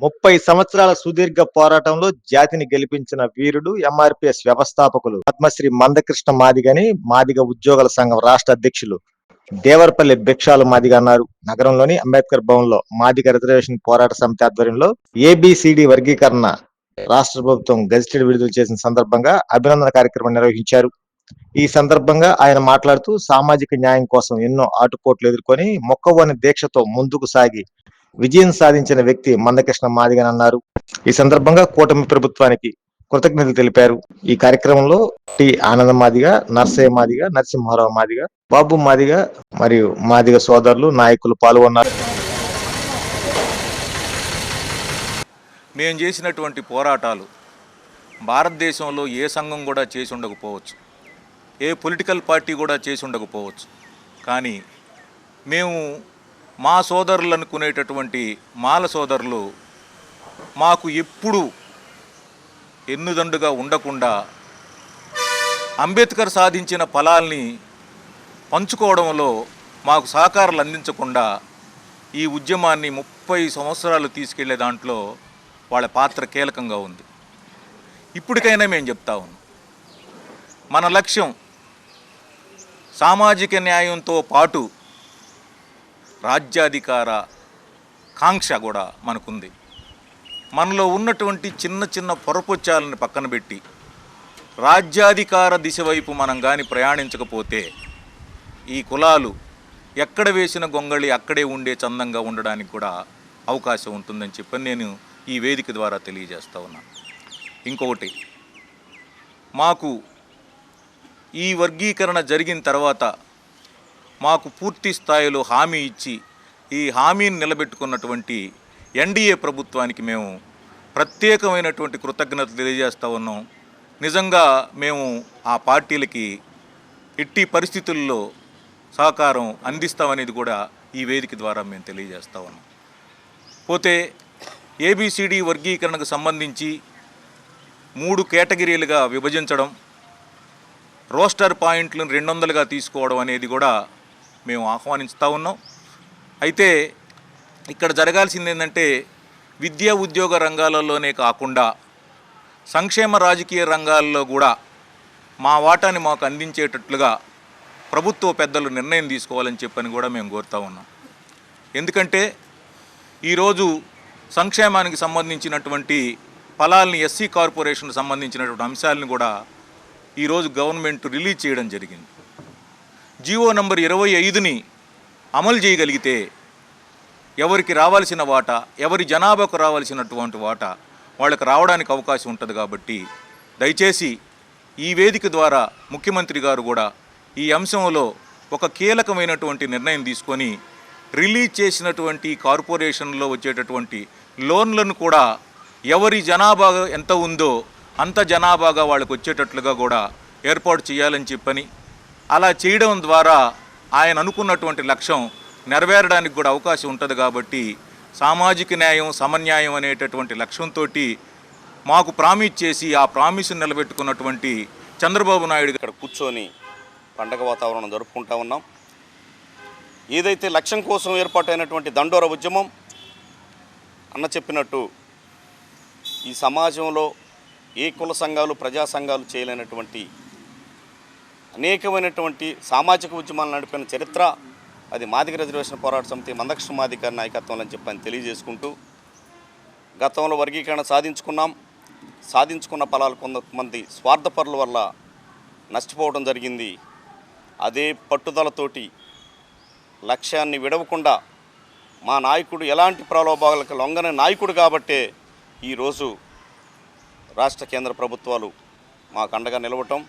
ముప్పై సంవత్సరాల సుదీర్ఘ పోరాటంలో జాతిని గెలిపించిన వీరుడు ఎంఆర్పిఎస్ వ్యవస్థాపకులు పద్మశ్రీ మందకృష్ణ మాదిగని మాదిగ ఉద్యోగుల సంఘం రాష్ట్ర అధ్యక్షులు దేవరపల్లి భిక్షాలు మాదిగ అన్నారు. నగరంలోని అంబేద్కర్ భవన్లో మాదిగ రిజర్వేషన్ పోరాట సమితి ఆధ్వర్యంలో ఏబిసిడి వర్గీకరణ రాష్ట్ర ప్రభుత్వం గజిటెడ్ విడుదల చేసిన సందర్భంగా అభినందన కార్యక్రమం నిర్వహించారు. ఈ సందర్భంగా ఆయన మాట్లాడుతూ సామాజిక న్యాయం కోసం ఎన్నో ఆటుపోట్లు ఎదుర్కొని మొక్కవోని దీక్షతో ముందుకు సాగి విజయం సాధించిన వ్యక్తి మందకృష్ణ మాదిగన్ అన్నారు. ఈ సందర్భంగా కూటమి ప్రభుత్వానికి కృతజ్ఞతలు తెలిపారు. ఈ కార్యక్రమంలో టి ఆనంద మాదిగ నర్సయ్య మాదిగ నరసింహారావు మాదిగ బాబు మాదిగ మరియు మాదిగ సోదరులు నాయకులు పాల్గొన్నారు. మేము చేసినటువంటి పోరాటాలు భారతదేశంలో ఏ సంఘం కూడా చేసి ఉండకపోవచ్చు. ఏ పొలిటికల్ పార్టీ కూడా చేసి ఉండకపోవచ్చు. కానీ మేము మా సోదరులు అనుకునేటటువంటి మాల సోదరులు మాకు ఎప్పుడు ఎన్నుదండుగా ఉండకుండా అంబేద్కర్ సాధించిన ఫలాల్ని పంచుకోవడంలో మాకు సహకారాలు అందించకుండా ఈ ఉద్యమాన్ని ముప్పై సంవత్సరాలు తీసుకెళ్ళే దాంట్లో వాళ్ళ పాత్ర కీలకంగా ఉంది. ఇప్పటికైనా మేము చెప్తా ఉన్నాం. మన లక్ష్యం సామాజిక న్యాయంతో పాటు రాజ్యాధికార కాంక్ష కూడా మనకుంది. మనలో ఉన్నటువంటి చిన్న చిన్న పొరపొచ్చాలను పక్కన పెట్టి రాజ్యాధికార దిశ వైపు మనం కానీ ప్రయాణించకపోతే ఈ కులాలు ఎక్కడ వేసిన గొంగళి అక్కడే ఉండే చందంగా ఉండడానికి కూడా అవకాశం ఉంటుందని చెప్పని నేను ఈ వేదిక ద్వారా తెలియజేస్తా ఉన్నాను. ఇంకొకటి మాకు ఈ వర్గీకరణ జరిగిన తర్వాత మాకు పూర్తి స్థాయిలో హామీ ఇచ్చి ఈ హామీని నిలబెట్టుకున్నటువంటి ఎన్డీఏ ప్రభుత్వానికి మేము ప్రత్యేకమైనటువంటి కృతజ్ఞతలు తెలియజేస్తూ ఉన్నాం. నిజంగా మేము ఆ పార్టీలకి ఎట్టి పరిస్థితుల్లో సహకారం అందిస్తామనేది కూడా ఈ వేదిక ద్వారా మేము తెలియజేస్తా ఉన్నాం. పోతే ఏబిసిడి వర్గీకరణకు సంబంధించి మూడు కేటగిరీలుగా విభజించడం రోస్టర్ పాయింట్లను రెండు వందలుగా తీసుకోవడం అనేది కూడా మేము ఆహ్వానిస్తూ ఉన్నాం. అయితే ఇక్కడ జరగాల్సింది ఏంటంటే విద్యా ఉద్యోగ రంగాలలోనే కాకుండా సంక్షేమ రాజకీయ రంగాల్లో కూడా మా వాటాని మాకు అందించేటట్లుగా ప్రభుత్వ పెద్దలు నిర్ణయం తీసుకోవాలని చెప్పని కూడా మేము కోరుతా ఉన్నాం. ఎందుకంటే ఈరోజు సంక్షేమానికి సంబంధించినటువంటి ఫలాల్ని ఎస్సీ కార్పొరేషన్ సంబంధించినటువంటి అంశాలను కూడా ఈరోజు గవర్నమెంట్ రిలీజ్ చేయడం జరిగింది. జీవో నంబర్ ఇరవై ఐదుని అమలు చేయగలిగితే ఎవరికి రావాల్సిన వాటా ఎవరి జనాభాకు రావాల్సినటువంటి వాటా వాళ్ళకి రావడానికి అవకాశం ఉంటుంది కాబట్టి దయచేసి ఈ వేదిక ద్వారా ముఖ్యమంత్రి గారు కూడా ఈ అంశంలో ఒక కీలకమైనటువంటి నిర్ణయం తీసుకొని రిలీజ్ చేసినటువంటి కార్పొరేషన్లో వచ్చేటటువంటి లోన్లను కూడా ఎవరి జనాభా ఎంత ఉందో అంత జనాభాగా వాళ్ళకు వచ్చేటట్లుగా కూడా ఏర్పాటు చేయాలని చెప్పని అలా చేయడం ద్వారా ఆయన అనుకున్నటువంటి లక్ష్యం నెరవేరడానికి కూడా అవకాశం ఉంటుంది కాబట్టి సామాజిక న్యాయం సమన్యాయం అనేటటువంటి లక్ష్యంతో మాకు ప్రామిస్ చేసి ఆ ప్రామిస్ని నిలబెట్టుకున్నటువంటి చంద్రబాబు నాయుడు ఇక్కడ కూర్చొని పండగ వాతావరణం జరుపుకుంటా ఉన్నాం. ఏదైతే లక్ష్యం కోసం ఏర్పాటైనటువంటి దండోర ఉద్యమం అన్న చెప్పినట్టు ఈ సమాజంలో ఏ కుల సంఘాలు ప్రజా సంఘాలు చేయలేనటువంటి అనేకమైనటువంటి సామాజిక ఉద్యమాలు నడిపిన చరిత్ర అది మాదిగ రిజర్వేషన్ పోరాట సమితి మందకృష్ణ మాదిగ నాయకత్వం అని చెప్పని తెలియజేసుకుంటూ గతంలో వర్గీకరణ సాధించుకున్నాం. సాధించుకున్న ఫలాలు కొంతమంది స్వార్థపరుల వల్ల నష్టపోవడం జరిగింది. అదే పట్టుదలతోటి లక్ష్యాన్ని విడవకుండా మా నాయకుడు ఎలాంటి ప్రలోభాలకు లొంగని నాయకుడు కాబట్టే ఈరోజు రాష్ట్ర కేంద్ర ప్రభుత్వాలు మాకు అండగా నిలవటం.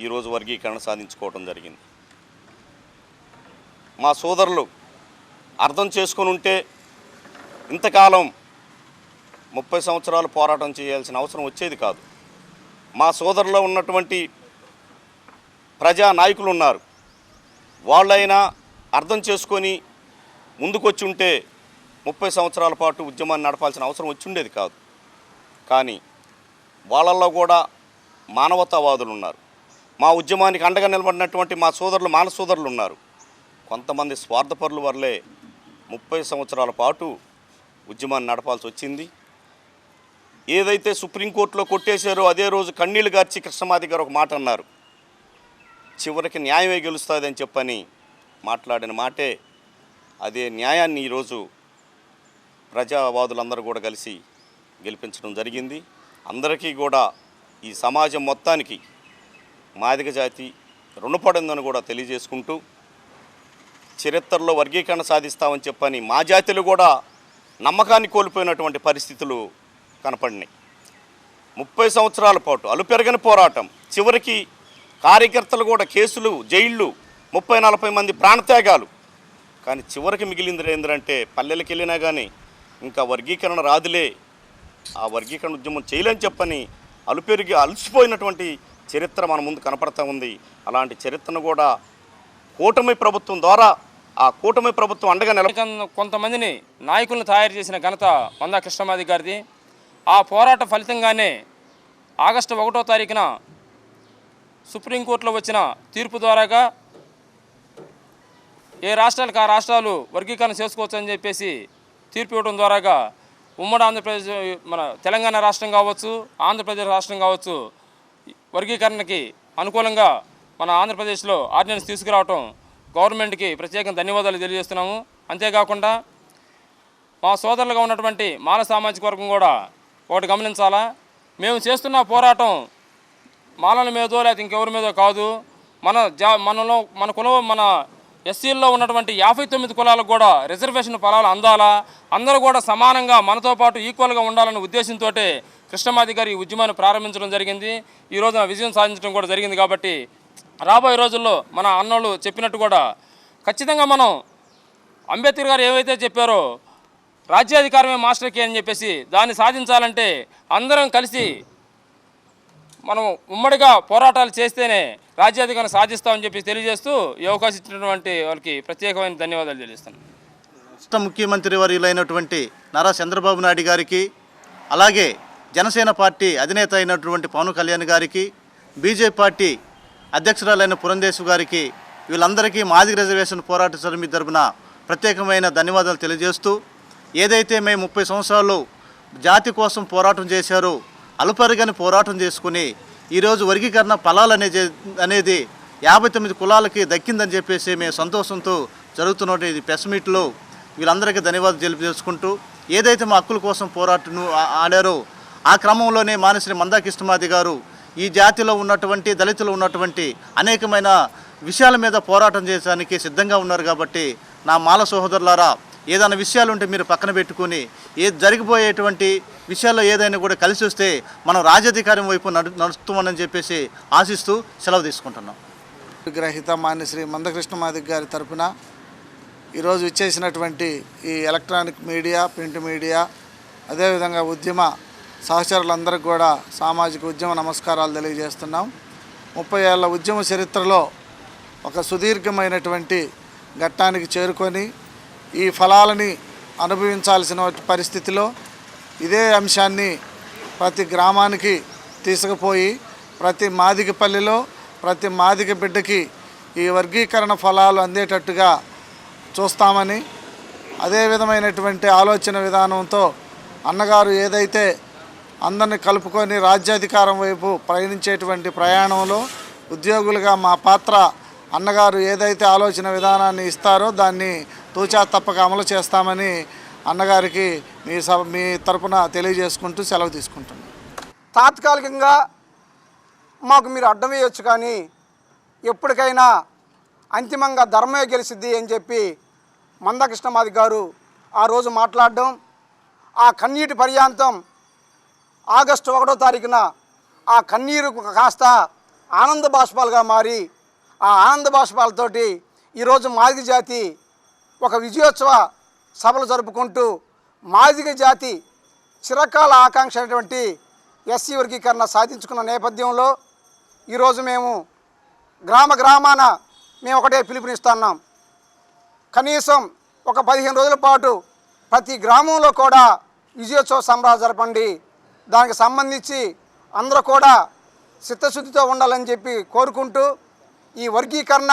ఈరోజు వర్గీకరణ సాధించుకోవడం జరిగింది. మా సోదరులు అర్థం చేసుకొని ఉంటే ఇంతకాలం ముప్పై సంవత్సరాలు పోరాటం చేయాల్సిన అవసరం వచ్చేది కాదు. మా సోదరులో ఉన్నటువంటి ప్రజా నాయకులు ఉన్నారు. వాళ్ళైనా అర్థం చేసుకొని ముందుకొచ్చి ఉంటే ముప్పై సంవత్సరాల పాటు ఉద్యమాన్ని నడపాల్సిన అవసరం వచ్చి ఉండేది కాదు. కానీ వాళ్ళల్లో కూడా మానవతావాదులు ఉన్నారు. మా ఉద్యమానికి అండగా నిలబడినటువంటి మా సోదరులు మాన సోదరులు ఉన్నారు. కొంతమంది స్వార్థపరుల వల్లే ముప్పై సంవత్సరాల పాటు ఉద్యమాన్ని నడపాల్సి వచ్చింది. ఏదైతే సుప్రీంకోర్టులో కొట్టేశారో అదే రోజు కన్నీళ్ళు గార్చి కృష్ణమాది గారు ఒక మాట అన్నారు. చివరికి న్యాయమే గెలుస్తుందని చెప్పని మాట్లాడిన మాటే అదే న్యాయాన్ని ఈరోజు ప్రజావాదులందరూ కూడా కలిసి గెలిపించడం జరిగింది. అందరికీ కూడా ఈ సమాజం మొత్తానికి మాదిగ జాతి రుణపడిందని కూడా తెలియజేసుకుంటూ చరిత్రలో వర్గీకరణ సాధిస్తామని చెప్పని మా జాతిలో కూడా నమ్మకాన్ని కోల్పోయినటువంటి పరిస్థితులు కనపడినాయి. ముప్పై సంవత్సరాల పాటు అలుపెరగని పోరాటం చివరికి కార్యకర్తలు కూడా కేసులు జైళ్ళు ముప్పై నలభై మంది ప్రాణత్యాగాలు. కానీ చివరికి మిగిలింది ఏంటంటే పల్లెలకు వెళ్ళినా కానీ ఇంకా వర్గీకరణ రాదులే ఆ వర్గీకరణ ఉద్యమం చేయలేని చెప్పని అలుపెరిగి అలసిపోయినటువంటి చరిత్ర మన ముందు కనపడతా ఉంది. అలాంటి చరిత్రను కూడా కూటమి ప్రభుత్వం ద్వారా ఆ కూటమి ప్రభుత్వం అండగా నిల కొంతమందిని నాయకులను తయారు చేసిన ఘనత మందా కృష్ణమాది గారిది. ఆ పోరాట ఫలితంగానే ఆగస్టు ఒకటో తారీఖున సుప్రీంకోర్టులో వచ్చిన తీర్పు ద్వారాగా ఏ రాష్ట్రాలకు ఆ రాష్ట్రాలు వర్గీకరణ చేసుకోవచ్చని చెప్పేసి తీర్పు ఇవ్వడం ద్వారాగా ఉమ్మడి ఆంధ్రప్రదేశ్ మన తెలంగాణ రాష్ట్రం కావచ్చు ఆంధ్రప్రదేశ్ రాష్ట్రం కావచ్చు వర్గీకరణకి అనుకూలంగా మన ఆంధ్రప్రదేశ్లో ఆర్డినెన్స్ తీసుకురావటం గవర్నమెంట్కి ప్రత్యేకంగా ధన్యవాదాలు తెలియజేస్తున్నాము. అంతేకాకుండా మా సోదరులుగా ఉన్నటువంటి మాల సామాజిక వర్గం కూడా ఒకటి గమనించాలా? మేము చేస్తున్న పోరాటం మాలల మీదో లేకపోతే ఇంకెవరి మీదో కాదు. మన జా మనలో మన కులం మన ఎస్సీల్లో ఉన్నటువంటి యాభై తొమ్మిది కులాలకు కూడా రిజర్వేషన్ ఫలాలు అందాలా? అందరూ కూడా సమానంగా మనతో పాటు ఈక్వల్గా ఉండాలనే ఉద్దేశంతో కృష్ణమాది ఈ ఉద్యమాన్ని ప్రారంభించడం జరిగింది. ఈ రోజున విజయం సాధించడం కూడా జరిగింది కాబట్టి రాబోయే రోజుల్లో మన అన్నోళ్ళు చెప్పినట్టు కూడా ఖచ్చితంగా మనం అంబేద్కర్ గారు ఏవైతే చెప్పారో రాజ్యాధికారమే మాస్టర్ కీ అని చెప్పేసి దాన్ని సాధించాలంటే అందరం కలిసి మనం ఉమ్మడిగా పోరాటాలు చేస్తేనే రాజ్యాధికారం సాధిస్తామని చెప్పి తెలియజేస్తూ ఈ అవకాశం ఇచ్చినటువంటి వాళ్ళకి ప్రత్యేకమైన ధన్యవాదాలు తెలియజేస్తాను రాష్ట్ర ముఖ్యమంత్రి వర్యులైనటువంటి నారా చంద్రబాబు నాయుడు గారికి అలాగే జనసేన పార్టీ అధినేత అయినటువంటి పవన్ కళ్యాణ్ గారికి బీజేపీ పార్టీ అధ్యక్షురాలైన పురంధేశు గారికి వీళ్ళందరికీ మాదిగ రిజర్వేషన్ పోరాట సమితి తరపున ప్రత్యేకమైన ధన్యవాదాలు తెలియజేస్తూ ఏదైతే మేము ముప్పై సంవత్సరాలు జాతి కోసం పోరాటం చేశారో అలుపరిగని పోరాటం చేసుకుని ఈరోజు వర్గీకరణ ఫలాలు అనే అనేది యాభై తొమ్మిది కులాలకి దక్కిందని చెప్పేసి మేము సంతోషంతో జరుగుతున్న ఇది ప్రెస్ మీట్లో వీళ్ళందరికీ ధన్యవాదాలు తెలియజేసుకుంటూ ఏదైతే మా హక్కుల కోసం పోరాటను ఆడారో ఆ క్రమంలోనే మానశ్రీ మందాకృష్ణమాది గారు ఈ జాతిలో ఉన్నటువంటి దళితులు ఉన్నటువంటి అనేకమైన విషయాల మీద పోరాటం చేయడానికి సిద్ధంగా ఉన్నారు కాబట్టి నా మాల సహోదరులారా ఏదైనా విషయాలు ఉంటే మీరు పక్కన పెట్టుకొని ఏ జరిగిపోయేటువంటి విషయాల్లో ఏదైనా కూడా కలిసి వస్తే మనం రాజధికారం వైపు నడు నడుస్తామని చెప్పేసి ఆశిస్తూ సెలవు తీసుకుంటున్నాం. గ్రహీత మాన్యశ్రీ మందకృష్ణ మాదిక్ గారి తరఫున ఈరోజు ఇచ్చేసినటువంటి ఈ ఎలక్ట్రానిక్ మీడియా ప్రింట్ మీడియా అదేవిధంగా ఉద్యమ సహచరులందరికీ కూడా సామాజిక ఉద్యమ నమస్కారాలు తెలియజేస్తున్నాం. ముప్పై ఏళ్ళ ఉద్యమ చరిత్రలో ఒక సుదీర్ఘమైనటువంటి ఘట్టానికి చేరుకొని ఈ ఫలాలని అనుభవించాల్సిన పరిస్థితిలో ఇదే అంశాన్ని ప్రతి గ్రామానికి తీసుకుపోయి ప్రతి మాదిక పల్లెలో ప్రతి మాదిక బిడ్డకి ఈ వర్గీకరణ ఫలాలు అందేటట్టుగా చూస్తామని అదే విధమైనటువంటి ఆలోచన విధానంతో అన్నగారు ఏదైతే అందరిని కలుపుకొని రాజ్యాధికారం వైపు ప్రయాణించేటువంటి ప్రయాణంలో ఉద్యోగులుగా మా పాత్ర అన్నగారు ఏదైతే ఆలోచన విధానాన్ని ఇస్తారో దాన్ని తూచా తప్పక అమలు చేస్తామని అన్నగారికి మీ సభ మీ తరపున తెలియజేసుకుంటూ సెలవు తీసుకుంటున్నాను. తాత్కాలికంగా మాకు మీరు అడ్డం వేయొచ్చు కానీ ఎప్పటికైనా అంతిమంగా ధర్మమే గెలిసిద్ది అని చెప్పి మందకృష్ణమాది గారు ఆ రోజు మాట్లాడడం ఆ కన్నీటి పర్యాంతం ఆగస్టు ఒకటో తారీఖున ఆ కన్నీరు కాస్త ఆనంద బాష్పాలుగా మారి ఆ ఆనంద బాష్పాలతోటి ఈరోజు మాదిగ జాతి ఒక విజయోత్సవ సభలు జరుపుకుంటూ మాదిగ జాతి చిరకాల ఆకాంక్ష అయినటువంటి ఎస్సీ వర్గీకరణ సాధించుకున్న నేపథ్యంలో ఈరోజు మేము గ్రామ గ్రామాన మేము ఒకటే పిలుపునిస్తున్నాం కనీసం ఒక పదిహేను రోజుల పాటు ప్రతి గ్రామంలో కూడా విజయోత్సవ సంబరాలు జరపండి. దానికి సంబంధించి అందరూ కూడా చిత్తశుద్ధితో ఉండాలని చెప్పి కోరుకుంటూ ఈ వర్గీకరణ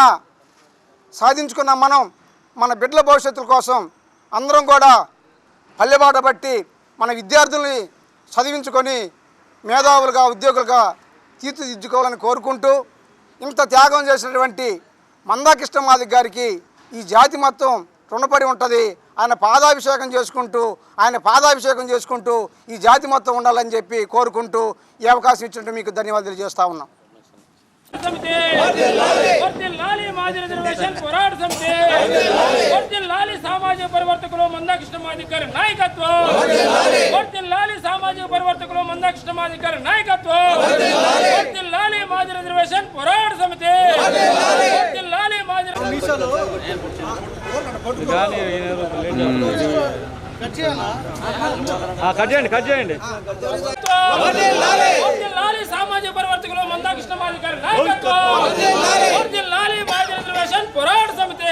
సాధించుకున్న మనం మన బిడ్డల భవిష్యత్తుల కోసం అందరం కూడా పల్లెబాట బట్టి మన విద్యార్థుల్ని చదివించుకొని మేధావులుగా ఉద్యోగులుగా తీర్చిదిద్దుకోవాలని కోరుకుంటూ ఇంత త్యాగం చేసినటువంటి మందాకృష్ణ మాదిక్ గారికి ఈ జాతి మొత్తం రుణపడి ఉంటుంది. ఆయన పాదాభిషేకం చేసుకుంటూ ఆయన పాదాభిషేకం చేసుకుంటూ ఈ జాతి మొత్తం ఉండాలని చెప్పి కోరుకుంటూ ఈ అవకాశం ఇచ్చినట్టు మీకు ధన్యవాదాలు చేస్తా ఉన్నాం. రిజర్వేషన్ సామాజిక పరివర్తకులు మందాకృష్ణ మాదిక్ నాయకత్వం లాలి సామాజిక పరివర్తకులు మందాకృష్ణ మాదిక్ నాయకత్వం లాలి మాజీ రిజర్వేషన్ పోరాట సమితి వర్ధిల్లాలి మాజీ వర్ధిల్లాలి సామాజిక పరివర్తకులు మందాకృష్ణ పోరాట సమితి.